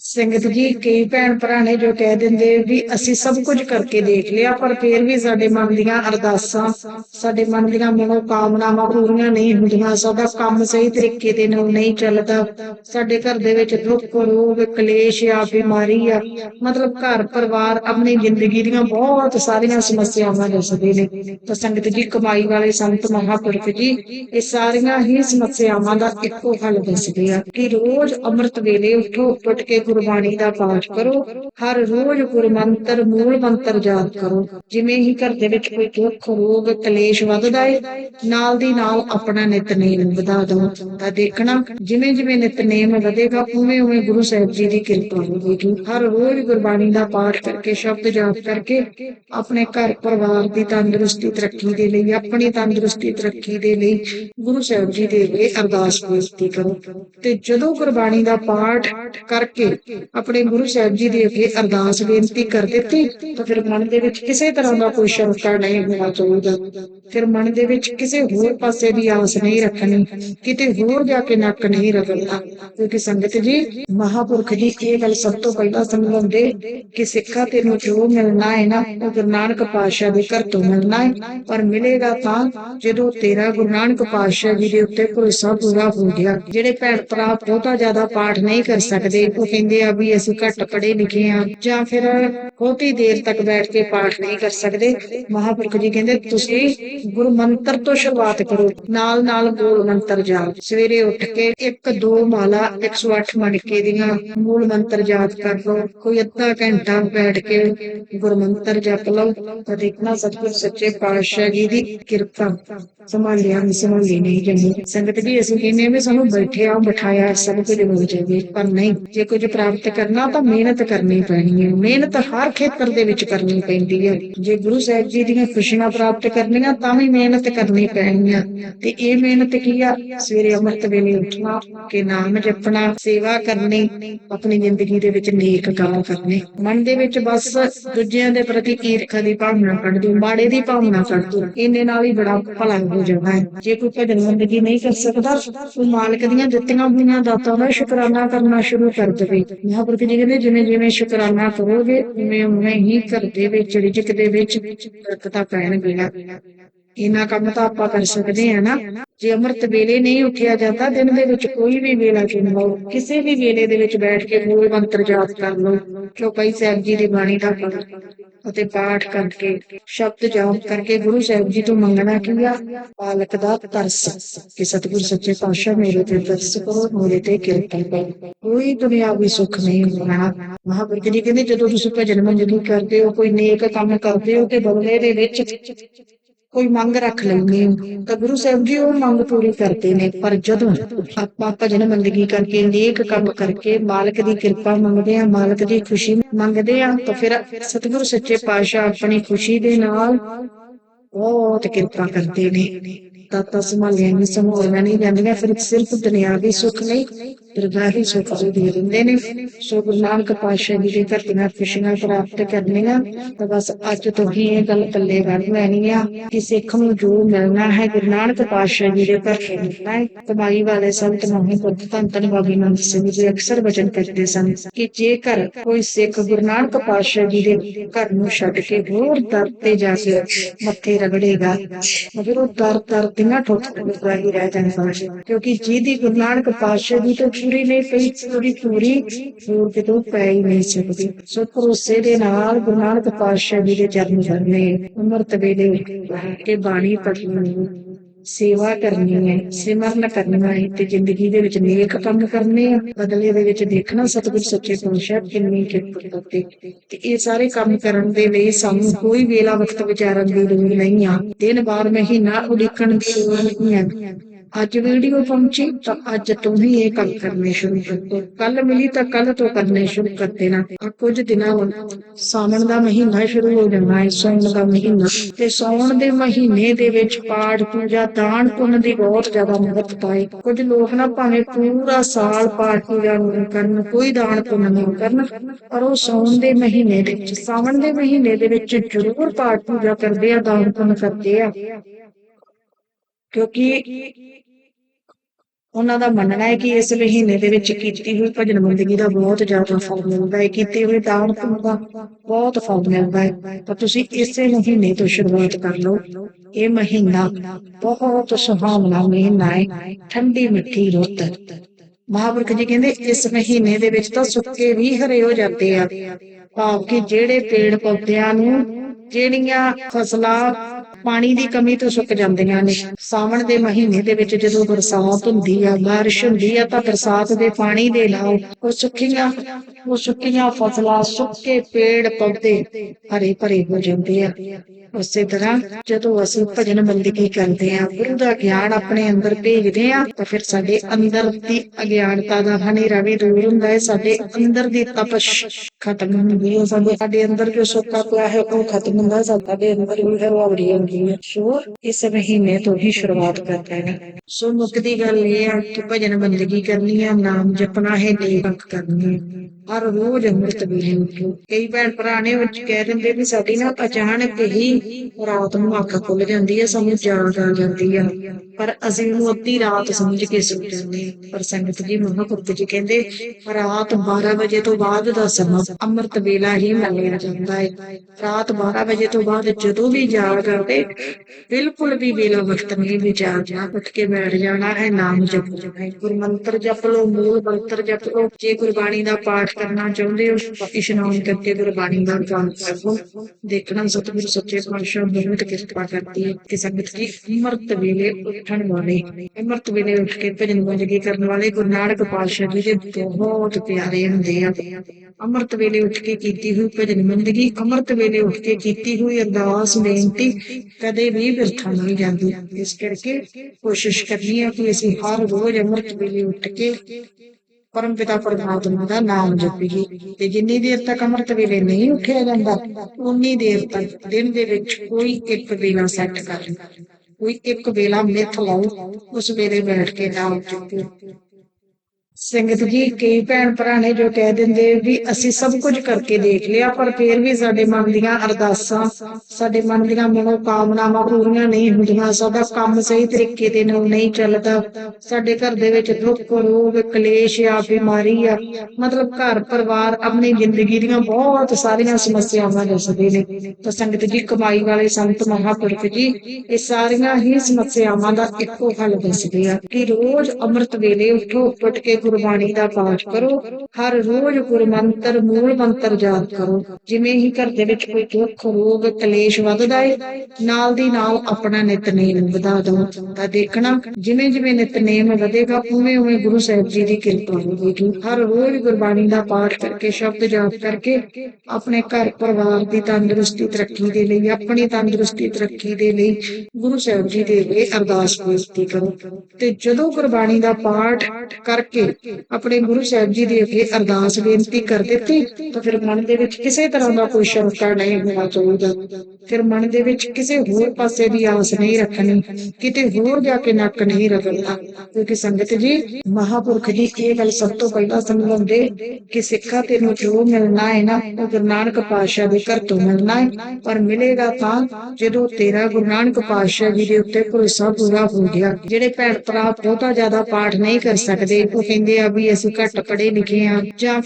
ਸੰਗਤ ਜੀ, ਕਈ ਭੈਣ ਭਰਾ ਨੇ ਜੋ ਕਹਿ ਦਿੰਦੇ ਵੀ ਅਸੀਂ ਸਭ ਕੁਝ ਕਰਕੇ ਦੇਖ ਲਿਆ, ਪਰ ਫਿਰ ਵੀ ਸਾਡੇ ਮਨ ਦੀਆਂ ਅਰਦਾਸਾਂ, ਸਾਡੇ ਮਨ ਦੀਆਂ ਮਨੋ ਕਾਮਨਾਵਾਂ ਪੂਰੀਆਂ ਨਹੀਂ ਹੁੰਦੀਆਂ, ਸਾਡਾ ਕੰਮ ਸਹੀ ਤਰੀਕੇ ਦੇ ਨਾਲ ਨਹੀਂ ਚੱਲਦਾ। ਸਾਡੇ ਘਰ ਦੇ ਵਿੱਚ ਦੁੱਖ, ਰੋਗ, ਕਲੇਸ਼ ਆ ਬਿਮਾਰੀ ਆ, ਮਤਲਬ ਘਰ ਪਰਿਵਾਰ ਆਪਣੀ ਜ਼ਿੰਦਗੀ ਦੀਆਂ ਬਹੁਤ ਸਾਰੀਆਂ ਸਮੱਸਿਆਵਾਂ ਦੱਸਦੇ ਨੇ। ਤਾਂ ਸੰਗਤ ਜੀ, ਕਮਾਈ ਵਾਲੇ ਸੰਤ ਮਹਾਪੁਰਖ ਜੀ, ਇਹ ਸਾਰੀਆਂ ਹੀ ਸਮੱਸਿਆਵਾਂ ਦਾ ਇੱਕੋ ਹੱਲ ਦੱਸਦੇ ਆ ਕਿ ਰੋਜ਼ ਅੰਮ੍ਰਿਤ ਵੇਲੇ ਉੱਠੋ, ਉੱਠ ਕੇ ਗੁਰਬਾਣੀ ਦਾ ਪਾਠ ਕਰੋ। ਹਰ ਰੋਜ਼ ਗੁਰਮੰਤਰ, ਮੂਲ ਮੰਤਰ ਜਾਪ ਕਰੋ। ਜਿਵੇਂ ਹੀ ਘਰ ਦੇ ਵਿੱਚ ਕੋਈ ਦੁੱਖ, ਰੋਗ, ਕਲੇਸ਼ ਵੱਧਦਾ ਏ, ਨਾਲ ਦੀ ਨਾਲ ਆਪਣਾ ਨਿਤਨੇਮ ਵਧਾ ਦਿਓ ਤਾਂ ਦੇਖਣਾ, ਜਿਵੇਂ ਜਿਵੇਂ ਨਿਤਨੇਮ ਵਧੇਗਾ, ਉਵੇਂ ਉਵੇਂ ਗੁਰੂ ਸਾਹਿਬ ਜੀ ਦੀ ਕਿਰਪਾ ਹੋਵੇਗੀ ਹਰ ਰੋਜ਼ ਗੁਰਬਾਣੀ ਦਾ ਪਾਠ ਕਰਕੇ, ਸ਼ਬਦ ਜਾਪ ਕਰਕੇ, ਆਪਣੇ ਘਰ ਪਰਿਵਾਰ ਦੀ ਤੰਦਰੁਸਤੀ ਤਰੱਕੀ ਦੇ ਲਈ, ਆਪਣੀ ਤੰਦਰੁਸਤੀ ਤਰੱਕੀ ਦੇ ਲਈ ਗੁਰੂ ਸਾਹਿਬ ਜੀ ਦੇ ਅੱਗੇ ਅਰਦਾਸ ਬੇਨਤੀ ਕਰੋ। ਤੇ ਜਦੋਂ ਗੁਰਬਾਣੀ ਦਾ ਪਾਠ ਕਰਕੇ ਆਪਣੇ ਗੁਰੂ ਸਾਹਿਬ ਜੀ ਦੇ ਅੱਗੇ ਅਰਦਾਸ ਬੇਨਤੀ ਕਰ ਦਿੱਤੀ ਤਾਂ ਫਿਰ ਮਨ ਦੇ ਵਿੱਚ ਕਿਸੇ ਤਰ੍ਹਾਂ ਦਾ ਕੋਈ ਸ਼ੰਕਾ ਨਹੀਂ ਹੋਣਾ ਚਾਹੀਦਾ। ਫਿਰ ਮਨ ਦੇ ਵਿੱਚ ਕਿਸੇ ਹੋਰ ਪਾਸੇ ਦੀ ਆਸ ਨਹੀਂ ਰੱਖਣੀ, ਕਿਤੇ ਹੋਰ ਜਾ ਕੇ ਨੱਕ ਨਹੀਂ ਰਗੜਨਾ। ਕਿਉਂਕਿ ਸੰਗਤ ਜੀ, ਮਹਾਪੁਰਖ ਜੀ ਇਹ ਗੱਲ ਸਭ ਤੋਂ ਪਹਿਲਾਂ ਸਮਝਾਉਂਦੇ ਕਿ ਸਿੱਖਾਂ ਤੈਨੂੰ ਜੋ ਮਿਲਣਾ ਹੈ ਨਾ, ਉਹ ਗੁਰੂ ਨਾਨਕ ਪਾਤਸ਼ਾਹ ਦੇ ਘਰ ਤੋਂ ਮਿਲਣਾ ਹੈ। ਪਰ ਮਿਲੇਗਾ ਤਾਂ ਜਦੋਂ ਤੇਰਾ ਗੁਰੂ ਨਾਨਕ ਪਾਤਸ਼ਾਹ ਜੀ ਦੇ ਉੱਤੇ ਭਰੋਸਾ ਪੂਰਾ ਹੋ ਗਿਆ। ਜਿਹੜੇ ਭੈਣ ਭਰਾ ਬਹੁਤਾ ਜ਼ਿਆਦਾ ਪਾਠ ਨਹੀਂ ਕਰ ਸਕਦੇ, ਉਹ ਕਹਿੰਦੇ ਆ ਵੀ ਅਸੀਂ ਘੱਟ ਪੜ੍ਹੇ ਲਿਖੇ ਆ, ਜਾਂ ਫਿਰ ਬਹੁਤੀ ਦੇਰ ਤੱਕ ਬੈਠ ਕੇ ਪਾਠ ਨਹੀਂ ਕਰ ਸਕਦੇ। ਮਹਾਪੁਰਖ ਜੀ ਕਹਿੰਦੇ, ਤੁਸੀਂ ਗੁਰੂ ਮੰਤਰ ਤੋਂ ਸ਼ੁਰੂਆਤ ਕਰੋ, ਨਾਲ ਨਾਲ ਮੂਲ ਮੰਤਰ ਜਾਪ। ਸਵੇਰੇ ਉੱਠ ਕੇ ਇੱਕ ਦੋ ਮਾਲਾ 108 ਮਣਕੇ ਦੀਆਂ ਮੂਲ ਮੰਤਰ ਜਾਪ ਕਰ ਲਓ। ਕੋਈ ਅੱਧਾ ਘੰਟਾ ਬੈਠ ਕੇ ਗੁਰ ਮੰਤਰ ਜਪ ਲਓ। ਤਾਂ ਦੇਖਣਾ ਸਤਿਗੁਰ ਸੱਚੇ ਪਾਤਸ਼ਾਹ ਜੀ ਦੀ ਕਿਰਪਾ। ਸੰਭਾਲਿਆ ਵੀ ਸੰਭਾਲੀ ਨਹੀਂ ਜਾਂਦੀ ਸੰਗਤ ਜੀ, ਅਸੀਂ ਕਹਿੰਦੇ ਵੀ ਸਾਨੂੰ ਬੈਠਿਆ, ਬਿਠਾਇਆ, ਸਭ ਕੁਝ ਹੋ ਜਾਵੇ, ਪਰ ਨਹੀਂ, ਜੇ ਕੁਝ ਪ੍ਰਾਪਤ ਕਰਨਾ ਤਾਂ ਮਿਹਨਤ ਕਰਨੀ ਪੈਣੀ ਹੈ। ਮਿਹਨਤ ਹਰ ਖੇਤਰ ਦੇ ਵਿੱਚ ਕਰਨੀ ਪੈਂਦੀ ਹੈ। ਜੇ ਗੁਰੂ ਸਾਹਿਬ ਜੀ ਦੀਆਂ ਖੁਸ਼ੀਆਂ ਪ੍ਰਾਪਤ ਕਰਨੀਆਂ, ਤਾਂ ਵੀ ਮਿਹਨਤ ਕਰਨੀ ਪੈਣੀ ਆ ਤੇ ਇਹ ਮਿਹਨਤ ਕੀ ਆ? ਸਵੇਰੇ ਅੰਮ੍ਰਿਤ ਵੇਲੇ ਉੱਠਣਾ, ਕਿ ਨਾਮ ਜਪਣਾ, ਸੇਵਾ ਕਰਨੀ, ਆਪਣੀ ਜ਼ਿੰਦਗੀ ਦੇ ਵਿੱਚ ਨੇਕ ਕੰਮ ਕਰਨੇ। ਮਨ ਦੇ ਵਿੱਚ ਬਸ ਦੂਜਿਆਂ ਦੇ ਪ੍ਰਤੀ ਈਰਖਾ ਦੀ ਭਾਵਨਾ ਕੱਢ ਦਿਓ, ਮਾੜੇ ਦੀ ਭਾਵਨਾ ਕੱਢ ਦਿਓ। ਇਹਨੇ ਨਾਲ ਹੀ ਬੜਾ ਭਲਾ ਹੋ ਜਾਣਾ ਹੈ। ਜੇ ਕੋਈ ਭਜਨ ਬੰਦਗੀ ਨਹੀਂ ਕਰ ਸਕਦਾ, ਉਹ ਮਾਲਕ ਦੀਆਂ ਦਿੱਤੀਆਂ ਹੋਈਆਂ ਦਾਤਾਂ ਦਾ ਸ਼ੁਕਰਾਨਾ ਕਰਨਾ ਸ਼ੁਰੂ ਕਰ ਦੇਵੇ। ਮਹਾਂਪੁਰਖ ਜੀ ਕਹਿੰਦੇ ਜਿਵੇਂ ਜਿਵੇਂ ਸ਼ੁਕਰਾਨਾ ਕਰੋਗੇ, ਉਵੇਂ ਉਵੇਂ ਹੀ ਘਰ ਦੇ ਵਿੱਚ ਰਿਜਕ ਦੇ ਵਿੱਚ ਬਰਕਤਾਂ ਪੈਣਗੀਆਂ। ਇਹਨਾਂ ਕੰਮ ਤਾਂ ਆਪਾਂ ਕਰ ਸਕਦੇ ਆ ਨਾ। ਜੇ ਅੰਮ੍ਰਿਤ ਵੇਲੇ ਨਹੀਂ ਉੱਠਿਆ ਜਾਂਦਾ, ਦਿਨ ਦੇ ਵਿੱਚ ਕੋਈ ਵੀ ਵੇਲਾ ਚੁਣੋ ਕਿਸੇ ਵੀ ਵੇਲੇ ਦੇ ਵਿੱਚ ਬੈਠ ਕੇ ਮੂਲ ਮੰਤਰ ਜਾਪ ਕਰ ਲਓ। ਚੌਪਈ ਸਾਹਿਬ ਜੀ ਦੀ ਬਾਣੀ ਦਾ ਪਾਠ ਅਤੇ ਪਾਠ ਕਰਕੇ, ਸ਼ਬਦ ਜਾਪ ਕਰਕੇ ਗੁਰੂ ਸਾਹਿਬ ਜੀ ਤੋਂ ਮੰਗਣਾ ਕੀ ਪਾਲਕ ਦਾ ਤਰਸ। ਕਿ ਸਤਿਗੁਰ ਸੱਚੇ ਪਾਤਸ਼ਾਹ ਮੇਰੇ ਤੇ ਤਰਸ ਕਰੋ, ਮੇਰੇ ਤੇ ਕਿਰਪਾ ਕਰੋ। ਕੋਈ ਦੁਨਿਆਵੀ ਸੁੱਖ ਨਹੀਂ ਹੋਣਾ ਮਹਾਪੁਰਖ ਜੀ ਕਹਿੰਦੇ, ਜਦੋਂ ਤੁਸੀਂ ਭਜਨ ਮੰਜਲੀ ਕਰਦੇ ਹੋ, ਕੋਈ ਨੇਕ ਕੰਮ ਕਰਦੇ ਹੋ, ਤੇ ਬਦਲੇ ਦੇ ਵਿੱਚ ਕੋਈ ਮੰਗ ਰੱਖ ਲੈਂਦੇ ਤਾਂ ਗੁਰੂ ਸਾਹਿਬ ਜੀ ਉਹ ਮੰਗ ਪੂਰੀ ਕਰਦੇ ਨੇ, ਪਰ ਜਦੋਂ ਆਪਾਂ ਭਜਨ ਬੰਦਗੀ ਕਰਕੇ, ਨੇਕ ਕੰਮ ਕਰਕੇ ਮਾਲਕ ਦੀ ਕਿਰਪਾ ਮੰਗਦੇ ਆ ਮਾਲਕ ਦੀ ਖੁਸ਼ੀ ਮੰਗਦੇ ਆ ਤਾਂ ਫਿਰ ਸਤਿਗੁਰੂ ਸੱਚੇ ਪਾਤਸ਼ਾਹ ਆਪਣੀ ਖੁਸ਼ੀ ਦੇ ਨਾਲ ਬਹੁਤ ਕਿਰਪਾ ਕਰਦੇ ਨੇ। ਤਾਂ ਸੰਭਾਲਿਆ ਨਹੀਂ ਸੰਭਾਲਿਆ ਨਹੀਂ ਜਾਂਦੀਆਂ, ਫਿਰ ਸਿਰਫ ਦੁਨਿਆਵੀ ਸੁੱਖ ਨਹੀਂ ਦਰਗਾਹੀ ਸੁੱਖ ਦੇ ਦਿੰਦੇ ਨੇ। ਸੋ ਗੁਰੂ ਨਾਨਕ ਪਾਤਸ਼ਾਹ ਜੀ ਦੀ ਧਰਤੀ ਨਾਲ ਖੁਸ਼ੀਆਂ ਪ੍ਰਾਪਤ ਕਰਨੀਆਂ, ਤਾਂ ਬਸ ਅੱਜ ਤੋਂ ਹੀ ਇਹ ਗੱਲ ਪੱਲੇ ਬੰਨ ਲੈਣੀ ਆ ਕਿ ਸਿੱਖ ਨੂੰ ਜੋ ਮਿਲਣਾ ਹੈ, ਗੁਰੂ ਨਾਨਕ ਪਾਤਸ਼ਾਹ ਜੀ ਦੇ ਘਰ ਤੋਂ ਮਿਲਣਾ ਹੈ। ਕਮਾਈ ਵਾਲੇ ਸੰਤ ਮਹਾਂਪੁਰਖ ਧੰਨ ਧੰਨ ਬਾਬੇ ਨਾਨਕ ਸਿੰਘ ਜੀ ਅਕਸਰ ਵਚਨ ਕਰਦੇ ਸਨ ਕਿ ਜੇਕਰ ਕੋਈ ਸਿੱਖ ਗੁਰੂ ਨਾਨਕ ਪਾਤਸ਼ਾਹ ਜੀ ਦੇ ਘਰ ਨੂੰ ਛੱਡ ਕੇ ਹੋਰ ਦਰ ਤੇ ਜਾ ਕੇ ਮੱਥੇ ਰਗੜੇਗਾ, ਮਗਰ ਉਹ ਦਰ ਦਰ ਦੀਆਂ ਠੋਕਰਾਂ ਹੀ ਰਹਿ ਜਾਣਾ ਕਿਉਂਕਿ ਜਿਹਦੀ ਗੁਰੂ ਨਾਨਕ ਪਾਤਸ਼ਾਹ ਜੀ ਤੋਂ ਪੂਰੀ ਨਹੀਂ ਪਈ ਪੂਰੀ ਪੂਰੀ ਹੋਰ ਕਿਤੋਂ ਪੈ ਹੀ ਨਹੀਂ ਸਕਦੀ। ਸੋ ਭਰੋਸੇ ਦੇ ਨਾਲ ਗੁਰੂ ਨਾਨਕ ਪਾਤਸ਼ਾਹ ਜੀ ਦੇ ਚਰਨ ਧਰਨੇ ਅੰਮ੍ਰਿਤ ਵੇਲੇ ਕੇ ਬਾਣੀ ਪੜ੍ਹਨੀ ਸੇਵਾ ਕਰਨੀ ਹੈ, ਸਿਮਰਨ ਕਰਨਾ ਹੈ ਤੇ ਜ਼ਿੰਦਗੀ ਦੇ ਵਿੱਚ ਨੇਕ ਕੰਮ ਕਰਨੇ ਆ, ਬਦਲੇ ਦੇ ਵਿੱਚ ਦੇਖਣਾ ਸਤਿਗੁਰ ਸੱਚੇ ਪਾਤਸ਼ਾਹ ਕਿੰਨੀ ਕਿਰਪਾ ਕਰਦੇ। ਤੇ ਇਹ ਸਾਰੇ ਕੰਮ ਕਰਨ ਦੇ ਲਈ ਸਾਨੂੰ ਕੋਈ ਵੇਲਾ ਵਕਤ ਵਿਚਾਰਨ ਦੀ ਲੋੜ ਨਹੀਂ ਆ। ਦਿਨ ਬਾਰ ਮਹੀਨਾ ਉਡੀਕਣ ਦੀ ਲੋੜ ਨਹੀਂ ਆ। ਅੱਜ ਵੀਡੀਓ ਪਹੁੰਚੀ ਤਾਂ ਅੱਜ ਤੋਂ ਹੀ ਇਹ ਕੰਮ ਕਰਨੇ ਸ਼ੁਰੂ ਕਰ। ਕੱਲ ਮਿਲੀ ਤਾਂ ਕੱਲ ਤੋਂ ਕਰਨੇ ਸ਼ੁਰੂ ਕਰ ਦੇਣਾ। ਕੁਝ ਦਿਨਾਂ ਨੂੰ ਸਾਵਣ ਦਾ ਮਹੀਨਾ ਸ਼ੁਰੂ ਹੋ ਜਾਣਾ ਹੈ, ਸੌਣ ਦਾ ਮਹੀਨਾ। ਤੇ ਸੌਣ ਦੇ ਮਹੀਨੇ ਦੇ ਵਿੱਚ ਪਾਠ ਪੂਜਾ, ਦਾਨ ਪੁੰਨ ਦੀ ਬਹੁਤ ਜ਼ਿਆਦਾ ਮਹੱਤਤਾ ਹੈ। ਕੁਝ ਲੋਕ ਨਾ ਭਾਵੇਂ ਪੂਰਾ ਸਾਲ ਪਾਠ ਪੂਜਾ ਨਹੀਂ ਕਰਨ, ਕੋਈ ਦਾਨ ਪੁੰਨ ਨਹੀਂ ਕਰਨ, ਪਰ ਉਹ ਸੌਣ ਦੇ ਮਹੀਨੇ ਦੇ ਵਿੱਚ, ਸਾਵਣ ਦੇ ਮਹੀਨੇ ਦੇ ਵਿੱਚ ਜ਼ਰੂਰ ਪਾਠ ਪੂਜਾ ਕਰਦੇ ਆ, ਦਾਨ ਪੁੰਨ ਕਰਦੇ ਆ। ਕਿਉਂਕਿ ਉਹਨਾਂ ਦਾ ਮੰਨਣਾ ਹੈ ਕਿ ਇਸ ਮਹੀਨੇ ਦੇ ਵਿੱਚ ਕੀਤੀ ਹੋਈ ਭਜਨ ਬੰਦਗੀ ਦਾ ਬਹੁਤ ਜ਼ਿਆਦਾ ਫਲ ਮਿਲਦਾ ਹੈ। ਕੀਤੇ ਹੋਏ ਦਾਨ ਪੁੰਨ ਦਾ ਬਹੁਤ ਫਲ ਮਿਲਦਾ ਹੈ। ਤਾਂ ਤੁਸੀਂ ਇਸੇ ਮਹੀਨੇ ਤੋਂ ਸ਼ੁਰੂਆਤ ਕਰ ਲਓ। ਇਹ ਮਹੀਨਾ ਬਹੁਤ ਸੁਹਾਵਣਾ ਮਹੀਨਾ ਹੈ। ਠੰਡੀ ਮਿੱਠੀ ਰੁੱਤ। ਮਹਾਪੁਰਖ ਜੀ ਕਹਿੰਦੇ, ਇਸ ਮਹੀਨੇ ਦੇ ਵਿੱਚ ਤਾਂ ਸੁੱਕੇ ਵੀ ਹਰੇ ਹੋ ਜਾਂਦੇ ਆ। ਭਾਵ ਕਿ ਜਿਹੜੇ ਪੇੜ ਪੌਦਿਆਂ ਨੂੰ, ਜਿਹੜੀਆਂ ਫਸਲਾਂ ਪਾਣੀ ਦੀ ਕਮੀ ਤੋਂ ਸੁੱਕ ਜਾਂਦੀਆਂ ਨੇ। ਸਾਵਣ ਦੇ ਮਹੀਨੇ ਦੇ ਵਿੱਚ ਜਦੋਂ ਬਰਸਾਤ ਹੁੰਦੀ ਆ, ਬਾਰਿਸ਼ ਹੁੰਦੀ ਆ, ਤਾਂ ਬਰਸਾਤ ਦੇ ਪਾਣੀ ਦੇ ਨਾਲ ਉਹ ਸੁੱਕੀਆਂ ਉਹ ਸੁੱਕੀਆਂ ਫਸਲਾਂ, ਸੁੱਕੇ ਪੇੜ, ਪੌਦੇ ਹਰੇ ਭਰੇ ਹੋ ਜਾਂਦੇ ਆ। ਉਸੇ ਤਰ੍ਹਾਂ ਜਦੋਂ ਅਸੀਂ ਭਜਨ ਬੰਦਗੀ ਕਰਦੇ ਆ ਗੁਰੂ ਦਾ ਗਿਆਨ ਆਪਣੇ ਅੰਦਰ ਭੇਜਦੇ ਆ ਤਾਂ ਫਿਰ ਸਾਡੇ ਅੰਦਰ ਦੀ ਅਗਿਆਨਤਾ ਦਾ ਹਨੇਰਾ ਵੀ ਦੂਰ ਹੁੰਦਾ ਹੈ, ਸਾਡੇ ਅੰਦਰ ਦੀ ਤਪਸ਼ ਖਤਮ ਹੁੰਦੀ ਹੈ। ਸਾਡੇ ਸਾਡੇ ਅੰਦਰ ਜੋ ਸੁੱਕਾ ਪਿਆ ਹੈ, ਉਹ ਖਤਮ ਹੁੰਦਾ ਸਾਡੇ ਅੰਦਰ ਵੀ ਹਰਵਾਵੜੀ ਹੁੰਦੀ ਹੈ। ਸ਼ੋਰ ਇਸ ਮਹੀਨੇ ਤੋਂ ਹੀ ਸ਼ੁਰੂਆਤ ਕਰਦਾ ਹਾਂ। ਸੋ ਮੁੱਕਦੀ ਗੱਲ ਇਹ ਹੈ ਕਿ ਭਜਨ ਬੰਦਗੀ ਕਰਨੀ ਹੈ, ਨਾਮ ਜਪਣਾ ਹੈ ਨੇਕ ਕਰਨੀ ਹੈ। ਹਰ ਰੋਜ਼ ਅੰਮ੍ਰਿਤ ਵੇਲੇ ਕਈ ਭੈਣ ਭਰਾ ਨੇ ਵਿੱਚ ਕਹਿ ਦਿੰਦੇ ਵੀ ਸਾਡੀ ਨਾ ਅਚਾਨਕ ਹੀ ਰਾਤ ਨੂੰ ਅੱਖ ਖੁੱਲ ਜਾਂਦੀ ਹੈ ਸਾਨੂੰ ਜਾਗ ਆ ਜਾਂਦੀ ਆ। ਪਰ ਅਸੀਂ ਉਹਨੂੰ ਅੱਧੀ ਰਾਤ ਸਮਝ ਕੇ ਸੋ ਜਾਂਦੇ ਪਰ ਸੰਗਤ ਜੀ ਮਹਾਂਪੁਰਖ ਜੀ ਕਹਿੰਦੇ ਰਾਤ 12 ਵਜੇ ਤੋਂ ਬਾਅਦ ਦਾ ਸਮਾਂ ਅੰਮ੍ਰਿਤ ਵੇਲਾ ਹੀ ਮੰਨਿਆ ਜਾਂਦਾ ਹੈ। ਰਾਤ 12 ਵਜੇ ਤੋਂ ਬਾਅਦ ਜਦੋਂ ਵੀ ਜਾਗ ਆਵੇ ਬਿਲਕੁਲ ਵੀ ਵੇਲਾ ਵਕਤ ਨਹੀਂ ਵਿਚਾਰਨਾ ਉੱਠ ਕੇ ਬੈਠ ਜਾਣਾ ਹੈ, ਨਾਮ ਜਪੋ ਗੁਰ ਮੰਤਰ ਜਪ ਲੋ ਮੂਲ ਮੰਤਰ ਜਪ ਲੋ ਜੇ ਗੁਰਬਾਣੀ ਦਾ ਪਾਠ ਕਰਨਾ ਚਾਹੁੰਦੇ ਹੋ ਇਸ਼ਨਾਨ ਕਰਕੇ ਗੁਰਬਾਣੀ ਦਾ ਗਾਨ ਕਰੋ ਦੇਖਣਾ ਸਤਿਗੁਰੂ ਸੱਚੇ ਪਾਤਸ਼ਾਹ ਬਹੁਤ ਕਿਰਪਾ ਕਰਦੀ ਹੈ ਕਿ ਸੰਗਤ ਜੀ ਅੰਮ੍ਰਿਤ ਵੇਲੇ ਉੱਠਣ ਵਾਲੇ। ਅੰਮ੍ਰਿਤ ਵੇਲੇ ਉੱਠ ਕੇ ਭਜਨ ਬੰਦਗੀ ਕਰਨ ਵਾਲੇ ਗੁਰੂ ਨਾਨਕ ਪਾਤਸ਼ਾਹ ਜੀ ਦੇ ਬਹੁਤ ਪਿਆਰੇ ਹੁੰਦੇ ਆ। ਅੰਮ੍ਰਿਤ ਵੇਲੇ ਉੱਠ ਕੇ ਕੀਤੀ ਹੋਈ ਭਜਨ ਬੰਦਗੀ ਅੰਮ੍ਰਿਤ ਵੇਲੇ ਉੱਠ ਕੇ ਕੀਤੀ ਹੋਈ ਅਰਦਾਸ, ਬੇਨਤੀ ਕਦੇ ਵੀ ਬਿਰਥਾ ਨਹੀਂ ਜਾਂਦੀ। ਇਸ ਕਰਕੇ ਕੋਸ਼ਿਸ਼ ਕਰਨੀ ਹੈ ਕਿ ਅਸੀਂ ਹਰ ਰੋਜ਼ ਅੰਮ੍ਰਿਤ ਵੇਲੇ ਉੱਠ ਕੇ ਪਰਮ ਪਿਤਾ ਪਰਮਾਤਮਾ ਦਾ ਨਾਮ ਜਪੀਏ। ਤੇ ਜਿੰਨੀ ਦੇਰ ਤੱਕ ਅੰਮ੍ਰਿਤ ਵੇਲੇ ਨਹੀਂ ਉੱਠਿਆ ਜਾਂਦਾ ਉਨੀ ਦੇਰ ਤੱਕ ਦਿਨ ਦੇ ਵਿੱਚ ਕੋਈ ਇੱਕ ਵੇਲਾ ਸੈੱਟ ਕਰ ਲਓ ਕੋਈ ਇੱਕ ਵੇਲਾ ਮਿੱਥ ਲਾਓ ਉਸ ਵੇਲੇ ਬੈਠ ਕੇ ਨਾਮ ਜਪੋ ਸੰਗਤ ਜੀ, ਕਈ ਭੈਣ ਭਰਾ ਨੇ ਜੋ ਕਹਿ ਦਿੰਦੇ ਵੀ ਅਸੀਂ ਸਭ ਕੁਝ ਕਰਕੇ ਦੇਖ ਲਿਆ, ਪਰ ਫਿਰ ਵੀ ਸਾਡੇ ਮਨ ਦੀਆਂ ਅਰਦਾਸਾਂ, ਸਾਡੇ ਮਨ ਦੀਆਂ ਮਨੋ ਪੂਰੀਆਂ ਨਹੀਂ ਹੁੰਦੀਆਂ, ਸਾਡਾ ਕੰਮ ਸਹੀ ਤਰੀਕੇ ਦੇ ਨਾਲ ਨਹੀਂ ਚੱਲਦਾ। ਸਾਡੇ ਘਰ ਦੇ ਵਿੱਚ ਦੁੱਖ, ਰੋਗ, ਕਲੇਸ਼ ਆ ਬਿਮਾਰੀ ਆ, ਮਤਲਬ ਘਰ ਪਰਿਵਾਰ ਆਪਣੀ ਜ਼ਿੰਦਗੀ ਦੀਆਂ ਬਹੁਤ ਸਾਰੀਆਂ ਸਮੱਸਿਆਵਾਂ ਦੱਸਦੇ ਨੇ। ਤਾਂ ਸੰਗਤ ਜੀ, ਕਮਾਈ ਵਾਲੇ ਸੰਤ ਮਹਾਪੁਰਖ ਜੀ, ਇਹ ਸਾਰੀਆਂ ਹੀ ਸਮੱਸਿਆਵਾਂ ਦਾ ਇੱਕੋ ਹੱਲ ਦੱਸਦੇ ਆ ਕਿ ਰੋਜ਼ ਅੰਮ੍ਰਿਤ ਵੇਲੇ ਉੱਠੋ, ਉੱਠ ਕੇ ਗੁਰੂ ਗੁਰਬਾਣੀ ਦਾ ਪਾਠ ਕਰੋ। ਹਰ ਰੋਜ਼ ਗੁਰਮੰਤਰ, ਮੂਲ ਮੰਤਰ ਜਾਪ ਕਰੋ। ਜਿਵੇਂ ਹੀ ਘਰ ਦੇ ਵਿੱਚ ਕੋਈ ਦੁੱਖ, ਰੋਗ, ਕਲੇਸ਼ ਵੱਧਦਾ ਹੈ ਨਾਲ ਦੀ ਨਾਲ ਆਪਣਾ ਨਿਤਨੇਮ ਵਧਾ ਦਿਓ ਤਾਂ ਦੇਖਣਾ, ਜਿਵੇਂ ਜਿਵੇਂ ਨਿਤਨੇਮ ਵਧੇਗਾ, ਉਵੇਂ ਉਵੇਂ ਗੁਰੂ ਸਾਹਿਬ ਜੀ ਦੀ ਕਿਰਪਾ ਹੋਵੇਗੀ। ਹਰ ਰੋਜ਼ ਗੁਰਬਾਣੀ ਦਾ ਪਾਠ ਕਰਕੇ, ਸ਼ਬਦ ਜਾਪ ਕਰਕੇ, ਆਪਣੇ ਘਰ ਪਰਿਵਾਰ ਦੀ ਤੰਦਰੁਸਤੀ ਤਰੱਕੀ ਦੇ ਲਈ, ਆਪਣੀ ਤੰਦਰੁਸਤੀ ਤਰੱਕੀ ਦੇ ਲਈ ਗੁਰੂ ਸਾਹਿਬ ਜੀ ਦੇ ਅੱਗੇ ਅਰਦਾਸ ਬੇਨਤੀ ਕਰੋ। ਤੇ ਜਦੋਂ ਗੁਰਬਾਣੀ ਦਾ ਪਾਠ ਕਰਕੇ ਆਪਣੇ ਗੁਰੂ ਸਾਹਿਬ ਜੀ ਦੇ ਅੱਗੇ ਅਰਦਾਸ ਬੇਨਤੀ ਕਰ ਦਿੱਤੀ, ਤਾਂ ਫਿਰ ਮਨ ਦੇ ਵਿੱਚ ਕਿਸੇ ਤਰ੍ਹਾਂ ਦਾ ਕੋਈ ਸ਼ੰਕਾ ਨਹੀਂ ਹੋਣਾ ਚਾਹੀਦਾ। ਫਿਰ ਮਨ ਦੇ ਵਿੱਚ ਕਿਸੇ ਹੋਰ ਪਾਸੇ ਦੀ ਆਸ ਨਹੀਂ ਰੱਖਣੀ, ਕਿਤੇ ਹੋਰ ਜਾ ਕੇ ਨੱਕ ਨਹੀਂ ਰਗੜਨਾ। ਕਿਉਂਕਿ ਸੰਗਤ ਜੀ, ਮਹਾਪੁਰਖ ਜੀ, ਇਹ ਗੱਲ ਸਭ ਤੋਂ ਪਹਿਲਾਂ ਸਮਝਾਉਂਦੇ ਕਿ ਸਿੱਖਾ ਤੈਨੂੰ ਜੋ ਮਿਲਣਾ ਹੈ ਨਾ, ਉਹ ਗੁਰੂ ਨਾਨਕ ਪਾਤਸ਼ਾਹ ਦੇ ਘਰ ਤੋਂ ਮਿਲਣਾ ਹੈ ਪਰ ਮਿਲੇਗਾ ਤਾਂ ਜਦੋਂ ਤੇਰਾ ਗੁਰੂ ਨਾਨਕ ਪਾਤਸ਼ਾਹ ਜੀ ਦੇ ਉੱਤੇ ਭਰੋਸਾ ਪੂਰਾ ਹੋ ਗਿਆ। ਜਿਹੜੇ ਭੈਣ ਭਰਾ ਬਹੁਤਾ ਜ਼ਿਆਦਾ ਪਾਠ ਨਹੀਂ ਕਰ ਸਕਦੇ, ਉਹ ਕਹਿੰਦੇ ਆ ਵੀ ਅਸੀਂ ਘੱਟ ਪੜ੍ਹੇ ਲਿਖੇ ਆ ਜਾਂ